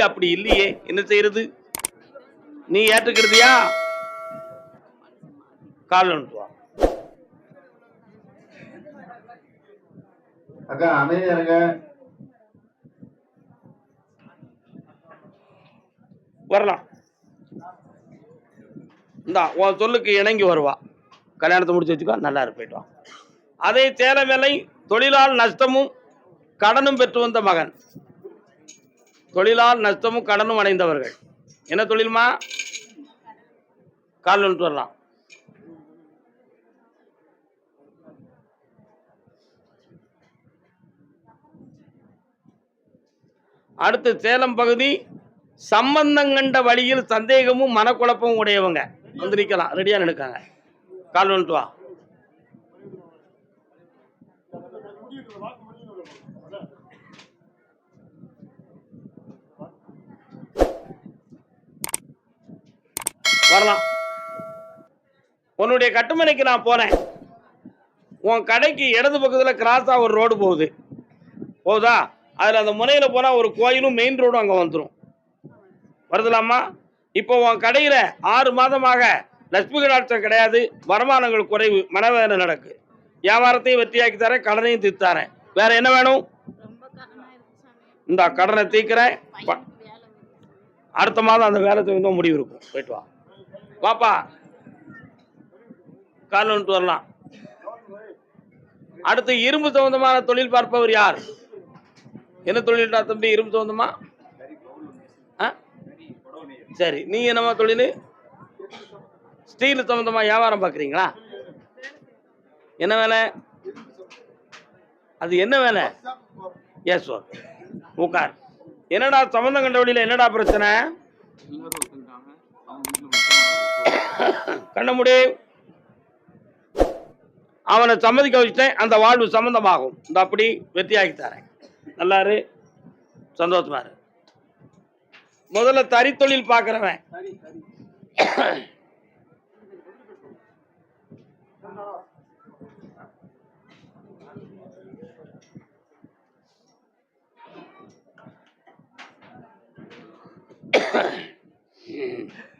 அப்படி இல்லையே. என்ன செய்யறது? நீ ஏற்றுக்கிறதியா? கால் வந்துட்டு வா. அக்கா அமைதியா இருங்க. வரலாம். இந்தா உன் சொல்லுக்கு இணங்கி வருவா. கல்யாணத்தை முடிச்சு வச்சுக்கோ நல்லா இரு போயிட்டு வா. அதே சேல வேலை தொழிலால் நஷ்டமும் கடனும் பெற்று வந்த மகன். தொழிலால் நஷ்டமும் கடனும் அடைந்தவர்கள். என்ன தொழில்மா? கால் வந்துட்டு வரலாம். அடுத்து சேலம் பகுதி சம்பந்தம் கண்ட வழியில் சந்தேகமும் மனக்குழப்பமும் உடையவங்க. வந்து நிக்கலாம் ரெடியா நினைக்காங்க கால் வந்துட்டு வா. வரலாம். உன்னுடைய கட்டுமனைக்கு நான் போனேன். உன் கடைக்கு இடது பக்கத்தில் கிராஸாக ஒரு ரோடு போகுது. போகுதா? அதில் அந்த முனையில் போனால் ஒரு கோயிலும் மெயின் ரோடும் அங்கே வந்துடும் வருதலாமா? இப்போ உன் கடையில் ஆறு மாதமாக லட்சுமி கடாட்சம் கிடையாது. வருமானங்கள் குறைவு மனவேதனை நடக்கு. வியாபாரத்தையும் வெற்றியாக்கி தரேன் கடனையும் தீர்த்தாரேன் வேற என்ன வேணும்? இந்த கடனை தீர்க்கிறேன். அடுத்த மாதம் அந்த வேலை தகுந்த முடிவு இருக்கும். போயிட்டு வா. வாப்பா. கால் வந்துட்டு வரலாம். அடுத்து இரும்பு சம்பந்தமான தொழில் பார்ப்பவர் யார்? என்ன தொழில்டா தம்பி இரும்பு சம்பந்தமா? ஆ? சரி நீங்க என்னமா தொழில்? ஸ்டீல் சம்பந்தமா வியாபாரம் பார்க்குறீங்களா? என்ன வேலை? அது என்ன வேலை? எஸ் ஓகே உட்கார் என்னடா சம்பந்தம் கண்ட வழியில் என்னடா பிரச்சனை? கண்ண முடி. அவனை சம்மதிக்க வச்சுட்டேன். அந்த வாழ்வு சம்பந்தமாகும். இந்த அப்படி வெற்றியாக்கி தரேன். நல்லாரு. சந்தோஷமா இரு. முதல்ல தறித்தொழில் பார்க்குறவன்.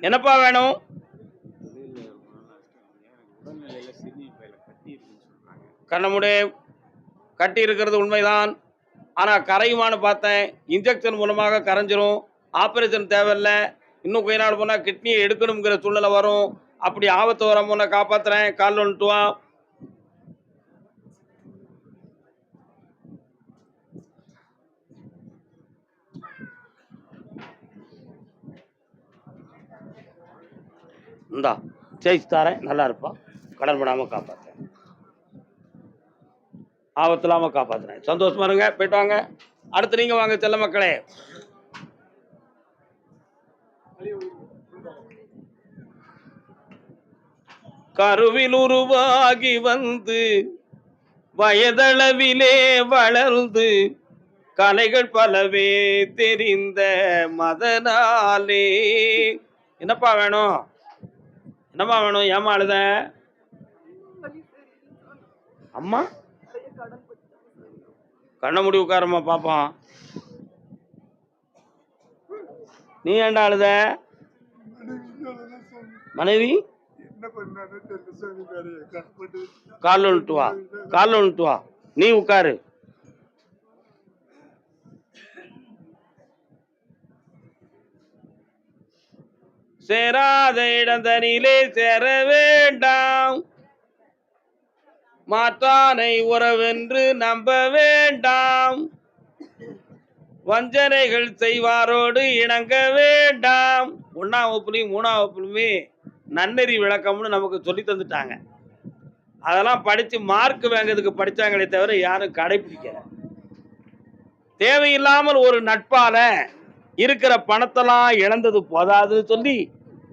என்னப்பா வேணும்? கண்ணமுடே கட்டி இருக்கிறது உண்மைதான். ஆனால் கரையுமான்னு பார்த்தேன். இன்ஜெக்ஷன் மூலமாக கரைஞ்சிரும். ஆப்ரேஷன் தேவையில்லை. இன்னும் கொஞ்ச நாள் போனால் கிட்னியை எடுக்கணுங்கிற சூழ்நிலை வரும். அப்படி ஆபத்து வர போனால் காப்பாற்றுறேன் கால் வந்துட்டு இந்தா ஜெயிச்சு தாரேன். நல்லா இருப்பான் கடன் படாமல் காப்பாற்றுறேன் ஆபத்து இல்லாமல் காப்பாற்றுறேன் சந்தோஷமா இருங்க போயிட்டு வாங்க. அடுத்து நீங்கள் வாங்க செல்ல மக்களே. கருவில் உருவாகி வந்து வயதளவிலே வளர்ந்து கலைகள் பலவே தெரிந்த மதனாலே. என்னப்பா வேணும்? என்னப்பா வேணும்? ஏமா அழுத? அம்மா? கண்ண முடி உட்காரம்மா பாப்போம். நீ ஏண்டா அழுத? மனைவி? கால் வந்துட்டு வா. கால் வந்துட்டு வா. நீ உட்காரு. சேராத இடந்தனிலே சேர வேண்டாம். மாற்றானை உறவென்று நம்ப வேண்டாம். வஞ்சனைகள் செய்வாரோடு இணங்க வேண்டாம். ஒன்னாம் வகுப்புலையும் மூணாம் வகுப்புலையுமே நன்னெறி விளக்கம்னு நமக்கு சொல்லி தந்துட்டாங்க. அதெல்லாம் படித்து மார்க் வாங்கிறதுக்கு படித்தாங்களே தவிர யாரும் கடைபிடிக்கல தேவையில்லாமல் ஒரு நட்பால இருக்கிற பணத்தெல்லாம் இழந்தது போதாதுன்னு சொல்லி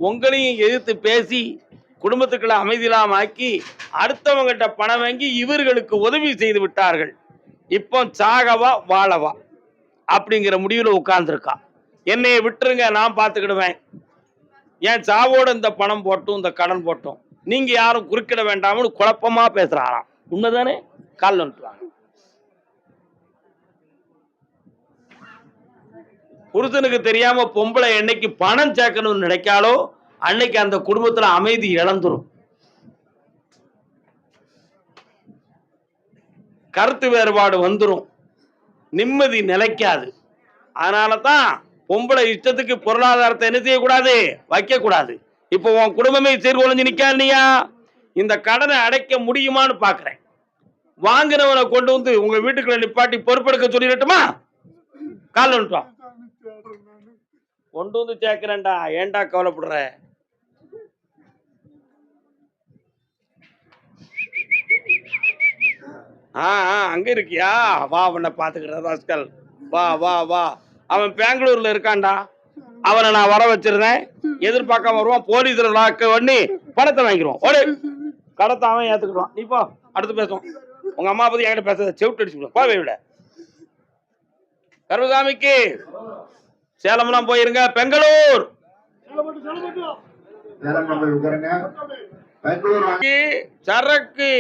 உங்களையும் எதிர்த்து பேசி குடும்பத்துக்களை அமைதியில்லாம ஆக்கி அடுத்தவங்ககிட்ட பணம் வாங்கி இவர்களுக்கு உதவி செய்து விட்டார்கள். இப்போ சாகவா வாழவா அப்படிங்கிற முடிவில் உட்கார்ந்துருக்கா. என்னைய விட்டுருங்க நான் பார்த்துக்கிடுவேன். ஏன் சாவோட இந்த பணம் போட்டும் இந்த கடன் போட்டும். நீங்க யாரும் குறுக்கிட வேண்டாம்னு குழப்பமா பேசுறாராம். உண்மைதானே? கால் வந்துட்டுவாங்க புருஷனுக்கு தெரியாம பொம்பளை என்னைக்கு பணம் சேர்க்கணும்னு நினைக்காலோ அன்னைக்கு அந்த குடும்பத்துல அமைதி இழந்துரும். கருத்து வேறுபாடு வந்துடும் நிம்மதி நிலைக்காது. அதனால தான் பொம்பளை இஷ்டத்துக்கு பொருளாதாரத்தை என்ன செய்யக்கூடாது? வைக்கக்கூடாது. இப்போ உன் குடும்பமே சீர்குலைஞ்சு நிக்கா இல்லையா இந்த கடனை அடைக்க முடியுமான்னு பார்க்குறேன் வாங்கினவனை கொண்டு வந்து உங்க வீட்டுக்குள்ள நிப்பாட்டி பொறுப்பெடுக்க சொல்லிடட்டுமா? கால் வந்துட்டோம் கொண்டு வந்து சேர்க்கிறேன்டா. ஏன்டா கவலைப்படுற? ஆ ஆ அங்க இருக்கியா? வா அவனை பாத்துக்கிறேன் ராஸ்கல். வா வா வா. அவன் பெங்களூர்ல இருக்கான்டா. அவனை நான் வர வச்சிருந்தேன். எதிர்பார்க்காம வருவான். போலீஸ்ல லாக்க பண்ணி பணத்தை வாங்கிடுவோம் ஓடு. கடத்தை அவன் ஏத்துக்கிடுவான். நீ போ. அடுத்து பேசுவோம். உங்க அம்மா பத்தி என்கிட்ட பேச செவிட்டு அடிச்சு போவே விட. கருவசாமிக்கு சேலம்லாம் போயிருங்க. பெங்களூர். சரக்கு.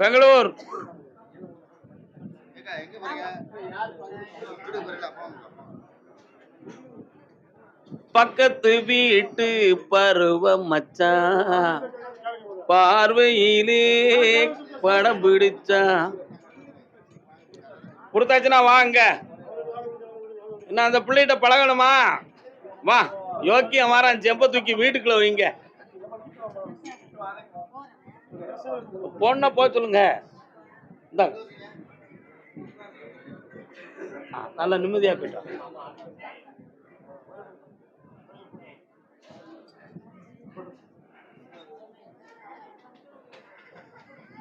பெங்களூர். பக்கத்து வீட்டு பருவ மச்சான் பார்வையிலே படம் பிடிச்சா. கொடுத்தாச்சுன்னா வாங்க என்ன அந்த பிள்ளைகிட்ட பழகணுமா? வா யோக்கியம் வாரான் செம்ப தூக்கி வீட்டுக்குள்ள வைங்க. பொண்ணை போக சொல்லுங்க. இந்தாங்க ஆ, நல்லா நிம்மதியா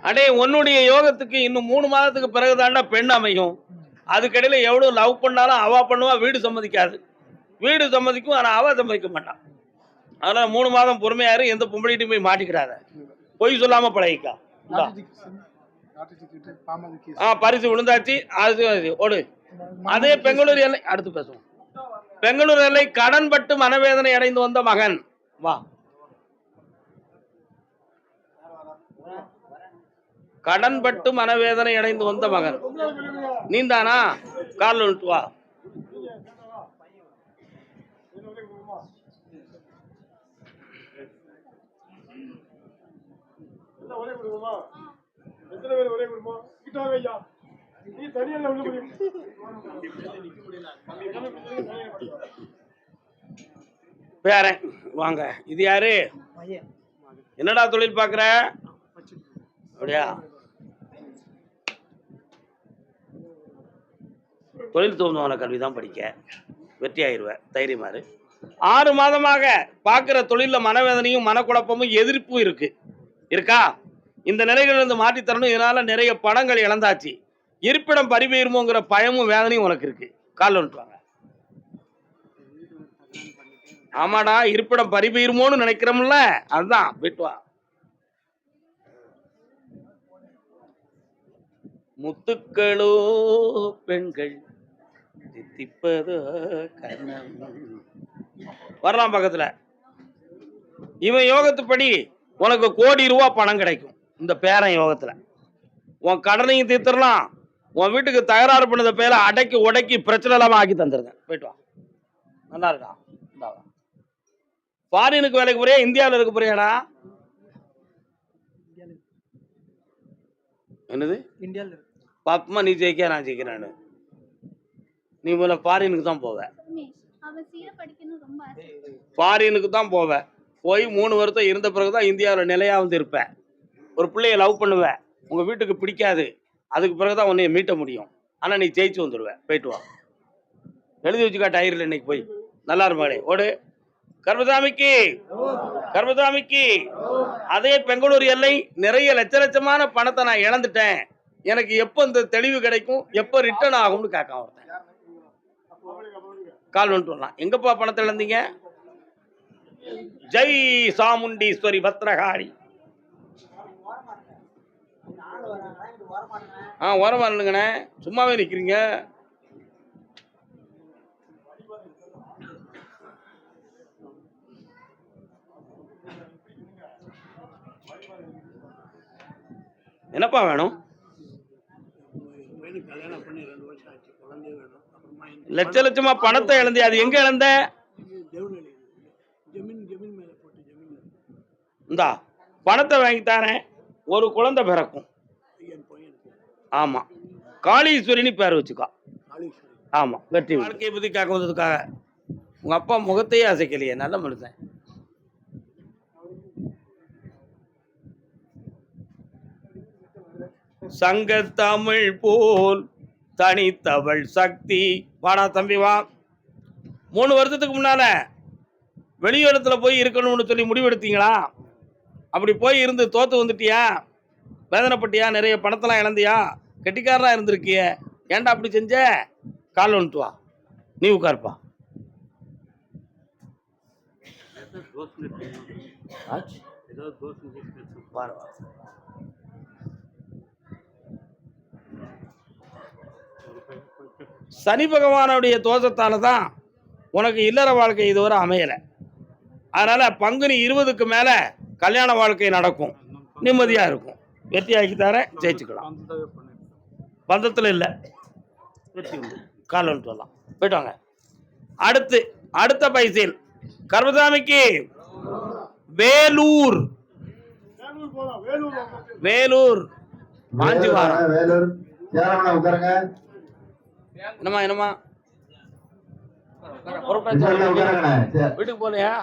அடே உன்னுடைய யோகத்துக்கு இன்னும் மூணு மாதத்துக்கு பிறகுதான்டா பெண் அமையும். அதுக்கடையில் எவ்வளோ லவ் பண்ணாலும் அவா பண்ணுவா வீடு சம்மதிக்காது. வீடு சம்மதிக்கும் ஆனால் அவ சம்மதிக்க மாட்டான் அதனால் மூணு மாதம் பொறுமையாரு எந்த பொம்பளைட்டையும் போய் மாட்டிக்கிறாத பொய் சொல்லாம பழகிக்கா. ஆ பரிசு விழுந்தாச்சு. அது ஓடு. அதே பெங்களூர் எல்லை அடுத்து பேசுவோம். பெங்களூர் எல்லை கடன் பட்டு மனவேதனை அடைந்து வந்த மகன். வா. கடன் பட்டு மனவேதனை அடைந்து வந்த மகன். நீந்தானா? கால் விட்டு வா ஒரே குடும்பமா? எத்தனை பேர் ஒரே குடும்பம்? கிட்ட வாங்க ஐயா. நீ தனியா உள்ள முடியும் பேரன் வாங்க. இது யாரு? என்னடா தொழில் பார்க்குற அப்படியா? தொழில் தோணுவான கல்வி தான் படிக்க. வெற்றி ஆயிடுவேன் தைரியமாரு ஆறு மாதமாக பார்க்குற தொழிலில் மனவேதனையும் மனக்குழப்பமும் எதிர்ப்பும் இருக்கு. இருக்கா? இந்த நிலைகளிலிருந்து மாற்றி தரணும். இதனால நிறைய பணங்கள் இழந்தாச்சு. இருப்பிடம் பறிபெயருமோங்கிற பயமும் வேதனையும் உனக்கு இருக்கு. காலில் வந்துட்டு ஆமாடா இருப்பிடம் பறிபெயருமோன்னு நினைக்கிறோம்ல? அதுதான் போயிட்டு முத்துக்களோ பெண்கள் தித்திப்பதோ கண்ணம் வரலாம் பக்கத்துல. இவன் யோகத்துப்படி உனக்கு கோடி ரூபா பணம் கிடைக்கும். இந்த பேரன் யோகத்துல. உன் கடனையும் தீர்த்துடலாம். உன் வீட்டுக்கு தகராறு பண்ணத பேர அடக்கி உடக்கி பிரச்சனை இல்லாம ஆக்கி தந்துருங்க. போயிட்டு வா. நல்லா இருக்கா இந்தா வா. ஃபாரினுக்கு வேலைக்கு போறியா? இந்தியாவில் இருக்க போறியாடா? என்னது? இந்தியாவில் இருக்கு. பாப்பமா நீ ஜெயிக்க நான் ஜெயிக்கிறேன்னு நீ முதல்ல ஃபாரினுக்கு தான் போவ. உமேஷ், அவ சீர படிக்கணும் ரொம்ப ஆசை. ஃபாரினுக்கு தான் போவ. போய் மூணு வருஷம் இருந்த பிறகு தான் இந்தியாவில் நிலையா வந்து இருப்ப. ஒரு பிள்ளைய லவ் பண்ணுவேன். உங்கள் வீட்டுக்கு பிடிக்காது. அதுக்கு பிறகு தான் உன்னைய மீட்ட முடியும். ஆனால் நீ ஜெயிச்சு வந்துடுவேன் போயிட்டு வா. எழுதி வச்சுக்கா டயரில் இன்னைக்கு போய். நல்லா இருப்பாளே ஓடு. கர்மசாமிக்கு. கர்மசாமிக்கு. அதே பெங்களூர் எல்லை நிறைய லட்ச லட்சமான பணத்தை நான் இழந்துட்டேன். எனக்கு எப்போ இந்த தெளிவு கிடைக்கும்? எப்போ ரிட்டர்ன் ஆகும்னு கேட்க ஒருத்தன். கால் வந்துட்டு வரலாம். எங்கப்பா பணத்தை இழந்தீங்க? ஜெய் சாமுண்டீஸ்வரி பத்ரகாரி ஆ ஓரமா இல்லைங்கண்ணே சும்மாவே நிற்கிறீங்க என்னப்பா வேணும்? லட்ச லட்சமா பணத்தை இழந்தே அது எங்க இழந்த? இந்தா பணத்தை வாங்கி தாரேன். ஒரு குழந்தை பிறக்கும். ஆமா. காளீஸ்வரின்னு பேர் வச்சுக்கோ. ஆமா வெற்றி வாழ்க்கையை பத்தி கேட்க வந்ததுக்காக உங்க அப்பா முகத்தையே அசைக்கலையே நல்ல மனுஷன். சங்கத்தமிழ் போல் தனித்தவள் சக்தி. வாடா தம்பி வா. மூணு வருஷத்துக்கு முன்னால வெளியிடத்துல போய் இருக்கணும்னு சொல்லி முடிவெடுத்தீங்களா? அப்படி போய் இருந்து தோத்து வந்துட்டியா? வேதனைப்பட்டியா? நிறைய பணத்தெல்லாம் இழந்தியா? கெட்டிக்காரராக இருந்திருக்கிய. ஏன்டா அப்படி செஞ்ச? கால் வந்துட்டு வா. நீ உட்காருப்பா. சனி பகவானுடைய தோஷத்தால தான் உனக்கு இல்லற வாழ்க்கை இதுவரை அமையலை. அதனால பங்குனி இருபதுக்கு மேல கல்யாண வாழ்க்கை நடக்கும். நிம்மதியா இருக்கும். வெற்றியாக்கி தரேன் ஜெயிச்சுக்கலாம். பந்தத்தில் இல்லை. வெற்றி உண்டு. கால் வந்துட்டு வரலாம். போயிட்டு வாங்க அடுத்து அடுத்த பைசில் கர்மசாமிக்கு வேலூர். வேலூர். போலாம் வேலூர் உட்காருங்க? உட்காருங்கண்ணே. சே- வீட்டுக்கு போலையா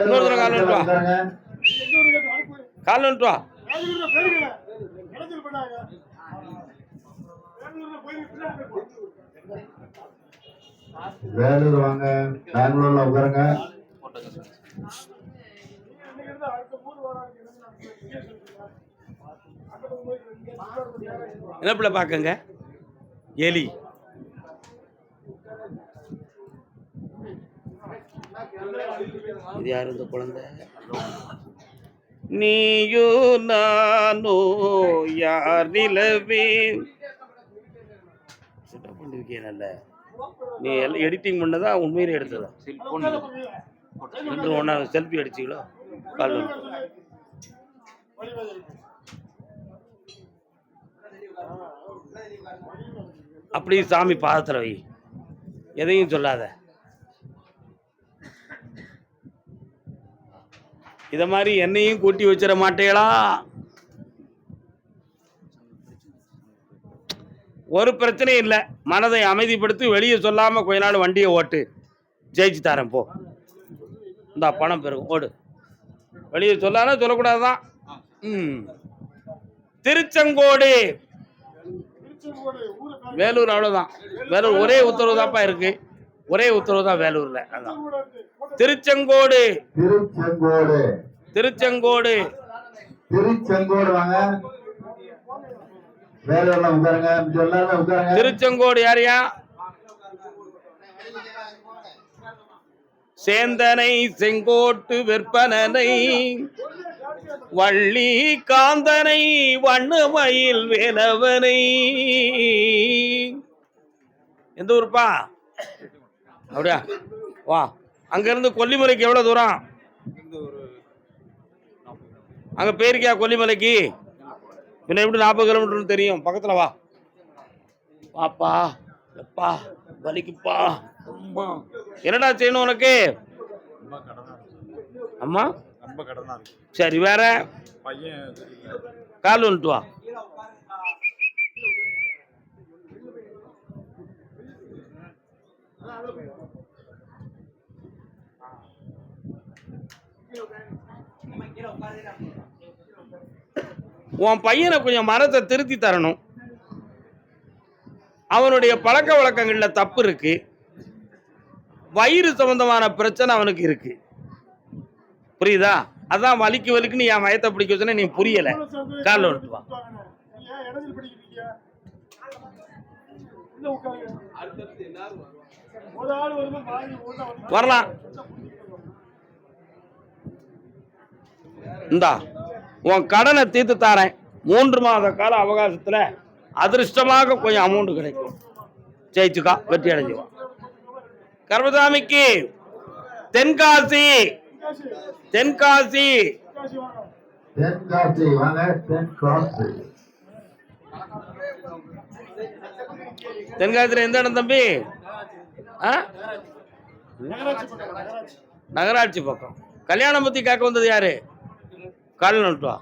இன்னொரு தடவை கால் கால் வந்துட்டு வா. வேலூர் வாங்க. பெங்களூர்ல உட்காருங்க. என்ன பிள்ளை பார்க்கங்க? எலி. இது யார் இந்த குழந்தை? நீயோ நானோ யார் நிலவே? செட்டப் பண்ணிருக்கே நல்ல நீ எல்லாம் எடிட்டிங் பண்ணதா உண்மையிலே எடுத்ததா? ரெண்டு ஒன்றா செல்ஃபி அடிச்சிங்களோ கால். அப்படி சாமி பாதத்தில் வை. எதையும் சொல்லாத. இதை மாதிரி என்னையும் கூட்டி வச்சிட மாட்டேளா ஒரு பிரச்சனையும் இல்லை. மனதை அமைதிப்படுத்தி வெளியே சொல்லாம கொஞ்ச நாள் வண்டியை ஓட்டு. ஜெயிச்சு தரேன் போ. இந்தா பணம் பெருகும் ஓடு. வெளியே சொல்லாலும் சொல்லக்கூடாதுதான். ம். திருச்செங்கோடு. வேலூர் அவ்வளவுதான். வேலூர் ஒரே உத்தரவு தான்ப்பா இருக்கு. ஒரே உத்தரவு தான் வேலூர்ல. அதான். திருச்செங்கோடு. திருச்செங்கோடு. திருச்செங்கோடு. திருச்செங்கோடு திருச்செங்கோடு வாங்க வேலூர்ல உட்காருங்க. மிச்சம் எல்லாருமே உட்காருங்க. திருச்செங்கோடு யாரையா சேந்தனை செங்கோட்டு விற்பனனை வள்ளி காந்தனை வண்ணமயில் வேலவனை எந்த ஊருப்பா? அப்படியா? வா. அங்கிருந்து கொல்லிமலைக்கு எவ்வளவு தூரம்? அங்க போயிருக்கியா கொல்லிமலைக்கு? பின்ன எப்படி நாற்பது கிலோமீட்டர்னு தெரியும்? பக்கத்துல வா. பாப்பா எப்பா வலிக்குப்பா. அம்மா. என்னடா செய்யணும் உனக்கு? அம்மா? ரொம்ப கடனா இருக்கு. சரி வேற. கால் வந்துட்டு வா. உன் பையனை கொஞ்சம் மரத்தை திருத்தி தரணும். அவனுடைய பழக்க வழக்கங்கள்ல தப்பு இருக்கு. வயிறு சம்பந்தமான பிரச்சனை அவனுக்கு இருக்கு. புரியுதா? அதான் வலிக்கு வலிக்குன்னு என் மயத்தை பிடிக்க சொன்னா நீ புரியல. காலில் வந்துட்டு வா. நீங்க ஏன் இடைஞ்சல் படிக்கிறீங்க உள்ள உட்காருங்க. ஒரு ஆள் வரும்போது வாங்கி உள்ள வந்து வரலாம் இந்தா உன் கடனை தீர்த்து தாரேன். மூன்று மாத கால அவகாசத்துல அதிர்ஷ்டமாக கொஞ்சம் அமௌண்ட் கிடைக்கும். ஜெயிச்சுக்கா வெற்றி அடைஞ்சுவா கர்மசாமிக்கு தென்காசி காசு தென்காசி. தென்காசி வாங்க தென்காசி. தென்காசியில் எந்த இடம் தம்பி? ஆ? நகராட்சி பக்கம் நகராட்சி. நகராட்சி பக்கம். கல்யாணம் பத்தி கேட்க வந்தது யாரு? கால் நட்டுவா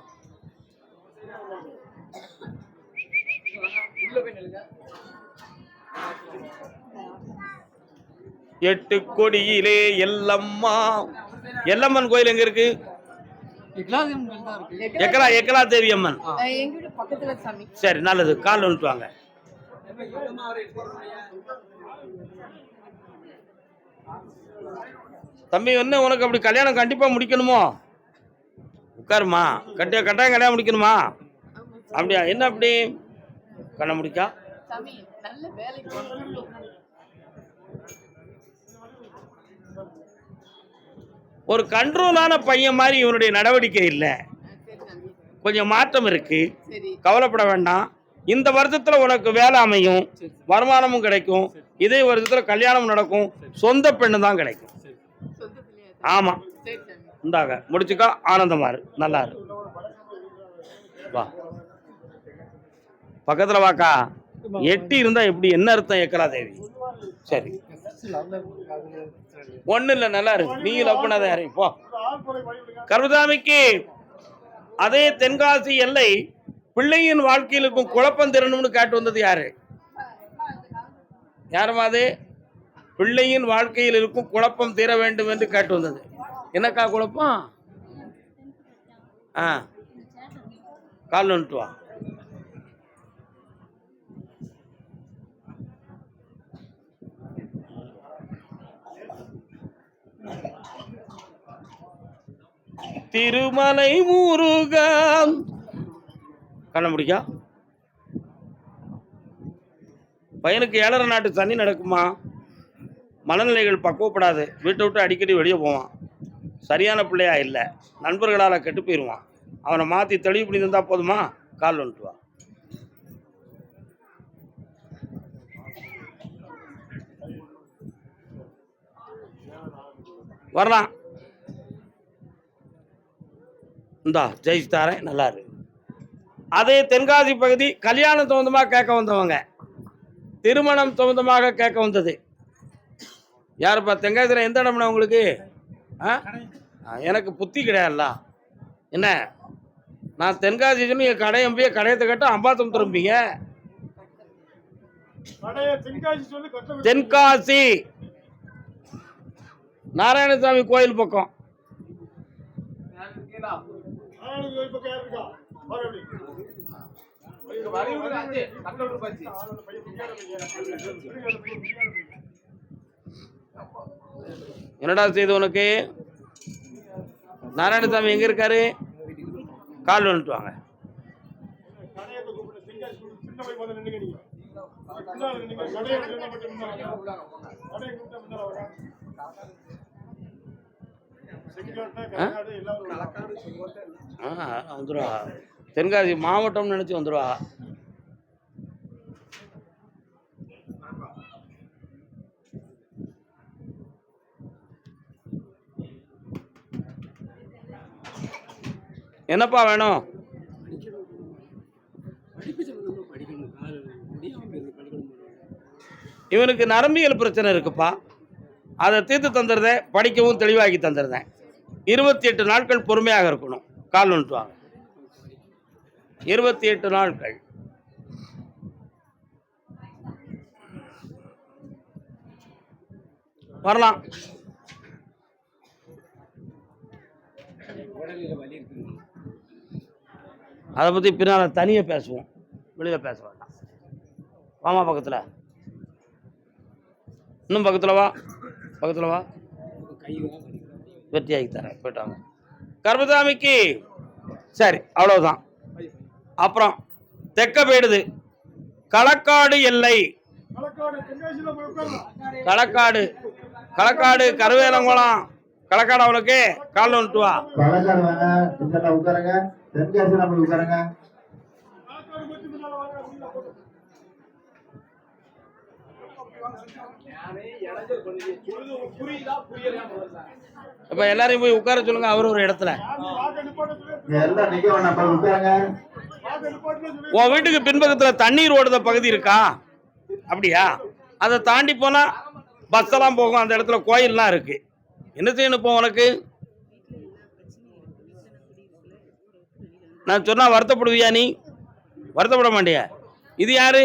எட்டு கொடியிலே எல்லம்மா. எல்லம்மன் கோயில் எங்க இருக்கு? எக்கலா எக்கலா தேவி அம்மன் எங்க வீடு பக்கத்துல சாமி. சரி நல்லது. கால் வந்துட்டு வாங்க. தம்பி என்ன உனக்கு அப்படி கல்யாணம் கண்டிப்பா முடிக்கணுமோ? உட்காருமா. கட்டிய கட்டாயம் கல்யாணம் முடிக்கணுமா? அப்படியா என்ன அப்படி? கண்ண முடிக்கா. ஒரு கண்ட்ரோலான பையன் மாதிரி இவனுடைய நடவடிக்கை இல்லை. கொஞ்சம் மாற்றம் இருக்கு. கவலைப்பட வேண்டாம். இந்த வருஷத்துல உனக்கு வேலை அமையும். வருமானமும் கிடைக்கும். இதே வருஷத்துல கல்யாணம் நடக்கும். சொந்த பெண்ணு தான் கிடைக்கும். ஆமா. இந்தாங்க முடிச்சுக்கா ஆனந்தமா இரு நல்லா இரு. வா. பக்கத்துல வாக்கா. எட்டி இருந்தா எப்படி என்ன அர்த்தம் ஏக்கலா தேவி சரி. ஒண்ணு இல்ல நல்லா இருக்கு நீ லவ் பண்ணாத யாரையும். போ. கருதாமிக்கு அதே தென்காசி எல்லை பிள்ளையின் வாழ்க்கையில் இருக்கும் குழப்பம் திறனும்னு காட்டு வந்தது யாரு? யாருமா அது? பிள்ளையின் வாழ்க்கையில் இருக்கும் குழப்பம் தீர வேண்டும் என்று காட்டு வந்தது. என்னக்கா குழப்பம்? ஆ. கால் வந்துட்டு வா. திருமலை முருகம் கண்ண முடிக்கா. பையனுக்கு ஏழரை நாட்டு தண்ணி நடக்குமா? மனநிலைகள் பக்குவப்படாது. வீட்டை விட்டு அடிக்கடி வெளியே போவான். சரியான பிள்ளையா இல்லை. நண்பர்களால் கெட்டு போயிடுவான் அவனை மாற்றி தெளிவு பண்ணி தந்தால் போதுமா? கால் வந்துட்டுவான் வரலாம். இந்தா ஜெயிச்சு தாரேன். நல்லா இருக்கு அதே தென்காசி பகுதி கல்யாணம் சம்பந்தமாக கேட்க வந்தவங்க. திருமணம் சம்பந்தமாக கேட்க வந்தது. யாருப்பா தென்காசியில் எந்த இடம்னா உங்களுக்கு? எனக்கு புத்தி கிடையாதுல்ல என்ன? நான் தென்காசி சொன்னு என் கடையை போய் கடையத்தை கட்ட அம்பாத்தம் திரும்பிங்க கடையை தென்காசி சொல்லி கட்ட தென்காசி. நாராயணசாமி கோயில் பக்கம். நாராயண கோயில் என்னடா செய்து உனக்கு? நாராயணசாமி எங்க இருக்காரு? கால் வந்துட்டு வாங்க. வந்துடுவா தென்காசி மாவட்டம்னு நினச்சி வந்துடுவா போய் முதல்ல நின்னுங்க நீங்க. முன்னால நின்னுங்க. கடையை சொன்னா மட்டும் முன்னால வாங்க. கடையை கூப்பிட்டா முன்னால வாங்க. செங்கோட்டை, கலக்காடு, எல்லாரும் வருவாங்க. ஆ வந்துடுவா தென்காசி மாவட்டம்னு நினச்சி வந்துடுவா என்னப்பா வேணும்? இவனுக்கு நரம்பியல் பிரச்சனை இருக்குப்பா. அதை தீர்த்து தந்துடுறேன் படிக்கவும் தெளிவாக்கி தந்துடுறேன். இருபத்தி எட்டு நாட்கள் பொறுமையாக இருக்கணும். கால் வந்துட்டு வாங்க. இருபத்தி எட்டு நாட்கள். வரலாம். உடலில் வலி இருக்கு அதை பற்றி பின்னால் தனியாக பேசுவோம். வெளியில் பேச வேண்டாம். வாமா பக்கத்தில். இன்னும் பக்கத்தில் வா. பக்கத்தில் வா. கை தான் வெற்றியாகி தரேன் போயிட்டாங்க கர்மசாமிக்கு. சரி அவ்வளோதான் அப்புறம் தெக்க போயிடுது. களக்காடு எல்லை. களக்காடு. களக்காடு கருவேலங்குளம். களக்காடு அவனுக்கு கால் வந்துட்டு வா. தென்காசி நம்ம உட்காருங்க. இப்போ எல்லாரையும் போய் உட்கார சொல்லுங்க அவர் ஒரு இடத்துல. உன் வீட்டுக்கு பின்பக்கத்துல தண்ணீர் ஓடுத பகுதி இருக்கா? அப்படியா? அதை தாண்டி போனா பஸ் எல்லாம் போகும் அந்த இடத்துல கோயில்லாம் இருக்கு. என்ன செய்யணும் இப்போ உனக்கு? நான் சொன்னால் வருத்தப்படுவியா நீ? வருத்தப்பட மாட்டியா? இது யாரு?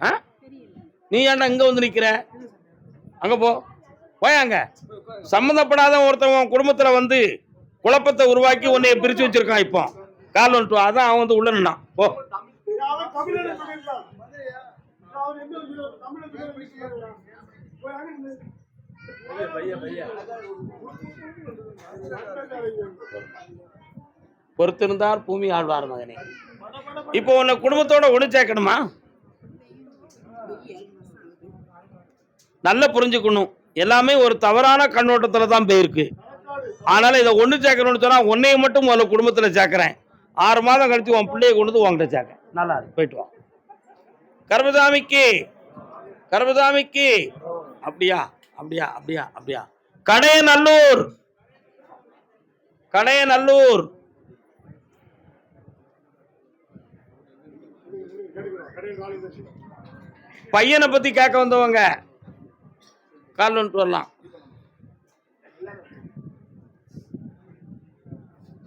ஆ? நீ ஏன்டா இங்கே வந்து நிற்கிற அங்கே போ. போயாங்க சம்மந்தப்படாத ஒருத்தவன் குடும்பத்தில் வந்து குழப்பத்தை உருவாக்கி உன்னைய பிரித்து வச்சிருக்கான் இப்போ. கால் வந்துட்டு வா. அதான் அவன் வந்து உள்ள நின்னான். போ. அவன் தமிழனை பொறுத்திருந்தார் பூமி ஆழ்வார் மகனே. இப்போ உன்னை குடும்பத்தோட ஒன்று சேர்க்கணுமா? நல்லா புரிஞ்சுக்கணும். எல்லாமே ஒரு தவறான கண்ணோட்டத்துல தான் போயிருக்கு. அதனால இதை ஒன்று சேர்க்கணும்னு சொன்னால் உன்னைய மட்டும் முதல்ல குடும்பத்தில் சேர்க்குறேன். ஆறு மாதம் கழித்து உன் பிள்ளைய கொண்டு வந்து உன்கிட்ட சேர்க்க நல்லா இருக்கு. போயிட்டு வா. கர்மசாமிக்கு கர்மசாமிக்கு. அப்படியா அப்படியா அப்படியா அப்படியா. கடையநல்லூர் கடையநல்லூர். பையனை பத்தி கேட்க வந்தவங்க. கால் வந்துட்டு வரலாம்.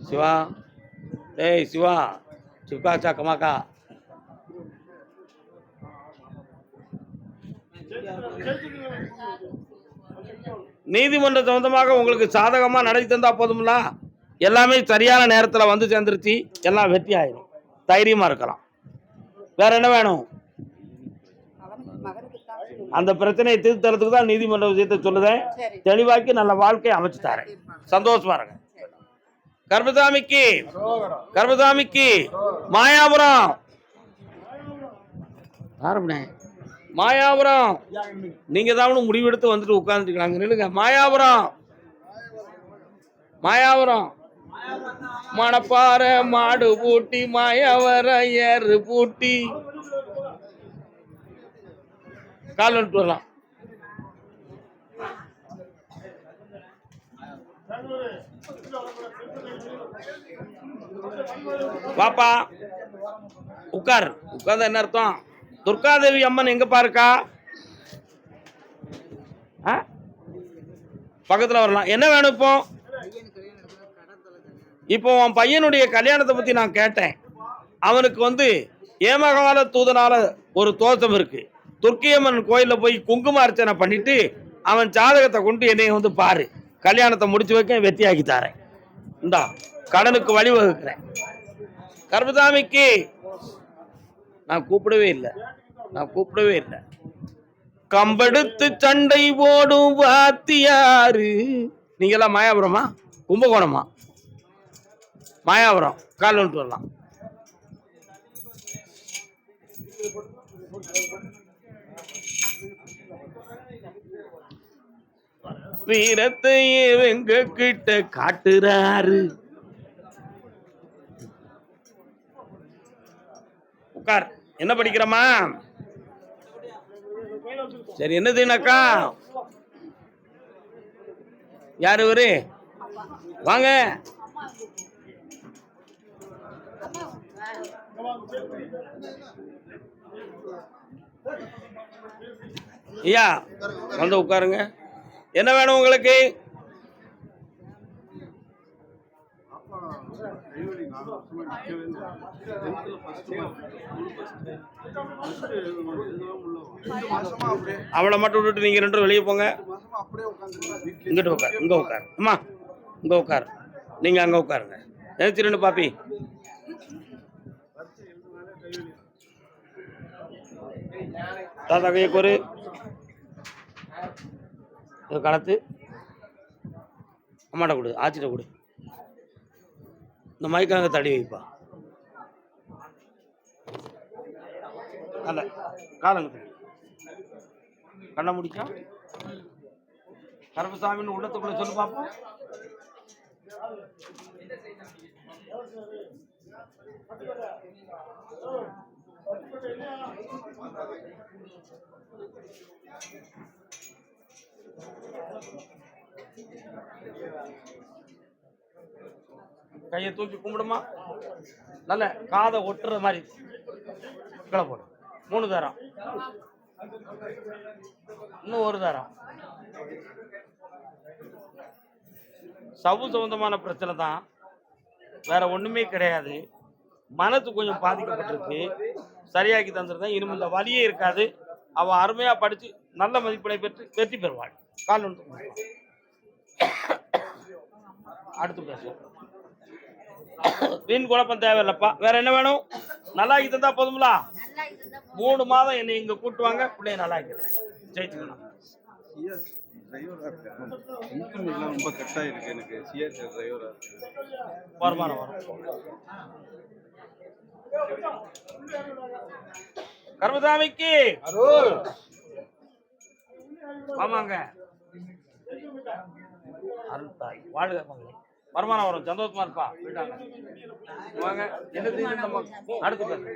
சிவா. டேய் சிவா. சிவகாச்சா சாக்கமாக்கா நீதிமன்ற சம்பந்தமாக உங்களுக்கு சாதகமா நடத்தி தந்தா போதும்ல? எல்லாமே சரியான நேரத்துல வந்து சேர்ந்துருச்சு. எல்லாம் வெற்றி ஆயிரும். தைரியமா இருக்கலாம். வேற என்ன வேணும்? அந்த பிரச்சனையை தீர்த்து தரத்துக்கு தான் நீதிமன்ற விஷயத்தை சொல்லுதேன் தெளிவாக்கி நல்ல வாழ்க்கையை அமைச்சு தரேன். சந்தோஷமா இருங்க. கர்மசாமிக்கு கர்மசாமிக்கு மாயாபுரம். மாயாபுரம். நீங்க தான் முடிவெடுத்து வந்துட்டு உட்கார்ந்துருக்காங்க நில்லுங்க. மாயாபுரம். மாயாபுரம். மணப்பாறை மாடு பூட்டி மாயாவர ஏறு பூட்டி. கால் வந்துட்டு வரலாம் வாப்பா உட்கார். உட்கார்ந்த என்ன அர்த்தம்? துர்காதேவி அம்மன் எங்க பாருக்கா? ஆ? பக்கத்துல வரலாம். என்ன வேணும் இப்போ? இப்போ உன் பையனுடைய கல்யாணத்தை பத்தி நான் கேட்டேன். அவனுக்கு வந்து ஏமகால தூதனால ஒரு தோற்றம் இருக்கு. துர்க்கியம்மன் கோயிலில் போய் குங்கும அர்ச்சனை பண்ணிட்டு அவன் ஜாதகத்தை கொண்டு என்னை வந்து பாரு. கல்யாணத்தை முடிச்சு வைக்க வெற்றியாக்கி தரேன். இந்தா கடனுக்கு வழிவகுக்கிறேன் கர்மசாமிக்கு நான் கூப்பிடவே இல்லை. நான் கூப்பிடவே இல்லை. கம்பெடுத்து சண்டை ஓடும் வாத்தியாரு. நீங்கெல்லாம் மாயாபுரமா? கும்பகோணமா? மாயாபுரம். கால் வந்துட்டு வரலாம். வீரத்தையே எங்க கிட்ட காட்டுறாரு. உட்கார். என்ன படிக்கிறமா சரி என்னதுனாக்கா யார் இவரு? வாங்க. ஐயா வந்து உட்காருங்க. என்ன வேணும் உங்களுக்கு? அவளை மட்டும் விட்டுட்டு நீங்க ரெண்டு வெளியே போங்க. இங்கிட்டு உட்கார் இங்க உட்கார். அம்மா இங்க உட்கார். நீங்க அங்க உட்காருங்க. நினைச்சிருந்து பாப்பி. தாத்தா கையை கோரு. இதை கலத்து அம்மாட்ட கொடு ஆச்சிட்ட கொடு. இந்த மைக்காங்க தடி வைப்பா. அல்ல காலங்க தடி கண்ணை முடிச்சா? கருப்பசாமின்னு உள்ளத்துக்குள்ள சொல்லு பாப்போம் கையை தூக்கி கும்பிடுமா? நல்ல காதை ஒட்டுற மாதிரி. கீழே போடும் மூணு தரம் இன்னும் ஒரு தரம் சவு சம்பந்தமான பிரச்சனை தான். வேற ஒண்ணுமே கிடையாது. மனத்து கொஞ்சம் பாதிக்கப்பட்டிருக்கு. சரியாக்கி தந்துருந்தேன் இனிமே இந்த வலியே இருக்காது. அவள் அருமையா படிச்சு நல்ல மதிப்பெண்ணை பெற்று வெற்றி பெறுவாள். கால் அடுத்து பேசுவோம். வீண் குழப்பம் தேவையில்லப்பா. வேற என்ன வேணும்? நல்லா தந்தா போதுங்களா மூணு மாதம் என்னை இங்க கூட்டுவாங்க. பிள்ளைய நல்லா இன்கம் எல்லாம் ரொம்ப கட்டாக இருக்கு எனக்கு. சிஎஸ் டிரைவராக இருக்கு. வரும் வரும். வரும் கர்மசாமிக்கு ஆமாங்க அருள் தாய் வாழ்க மகளே. வருமானம் வரும். சந்தோஷமா இருப்பா. வாங்க. என்ன நம்ம அடுத்து பேசு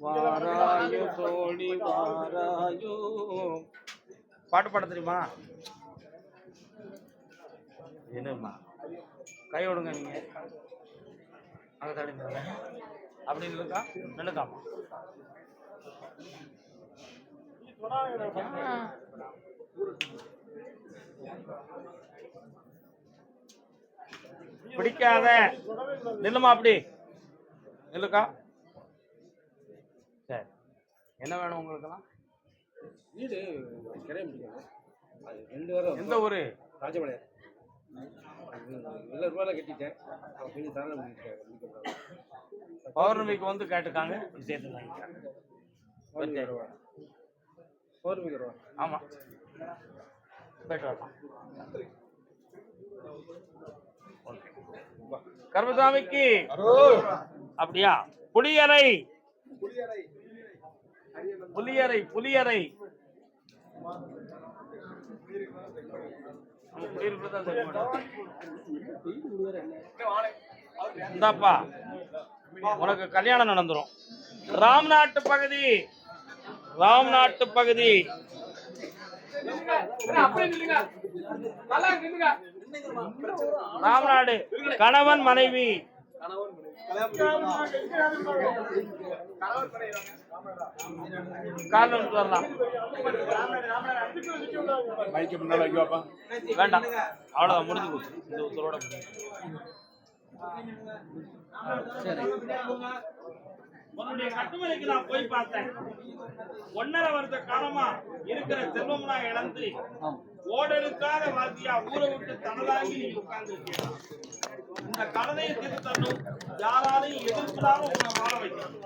வாராயோ தோழி வாராயோ. பாட்டு பாட தெரியுமா? என்னம்மா? கை விடுங்க நீங்க. அங்க தள்ளி நில்லுங்க. அப்படி நில்லுக்கா நில்லுக்காமா பிடிக்காத. நில்லுமா அப்படி. நில்லுக்கா. சரி. என்ன வேணும் உங்களுக்கெல்லாம்? வீடு கிடையாது அது ரெண்டு வாரம். எந்த ஊரு? ராஜபாளையம். பௌர்ணமிக்கு வந்து கேட்டுக்காங்க. சேர்த்து வாங்கிக்காங்க பௌர்ணமி ரூபா பௌர்ணமிக்கு ரூபா ஆமா போயிட்டு வரலாம். கருமசாமிக்கு அப்படியா? தான் இருக்க மாட்டோம். இந்தாப்பா. உனக்கு கல்யாணம் நடந்துரும். ராம்நாட்டு பகுதி. ராம்நாட்டு பகுதி. ராம்நாடு கணவன் மனைவி. காரணம் எடுத்து வரலாம். மைக்கு முன்னால வைக்கவாப்பா வேண்டாம். அவ்வளவுதான் முடிஞ்சு போச்சு. இந்த. உன்னுடைய கட்டுமலைக்கு நான் போய் பார்த்தேன். ஒன்னரை வருஷ காலமா இருக்கிற செல்வம்லாம் இழந்து ஓடெடுக்காத வாத்தியா ஊரை விட்டு தனதாகி நீ உட்கார்ந்து இந்த கடனையை திருத்தணும் யாராலையும் எதிர்ப்பில்லாம உங்களை வாழ வைக்கணும்.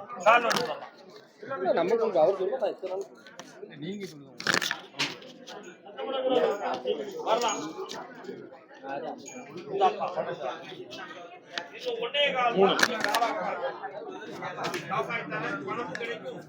வரலாம். இந்தாப்பா. இது ஒன்னே கிடைக்கும்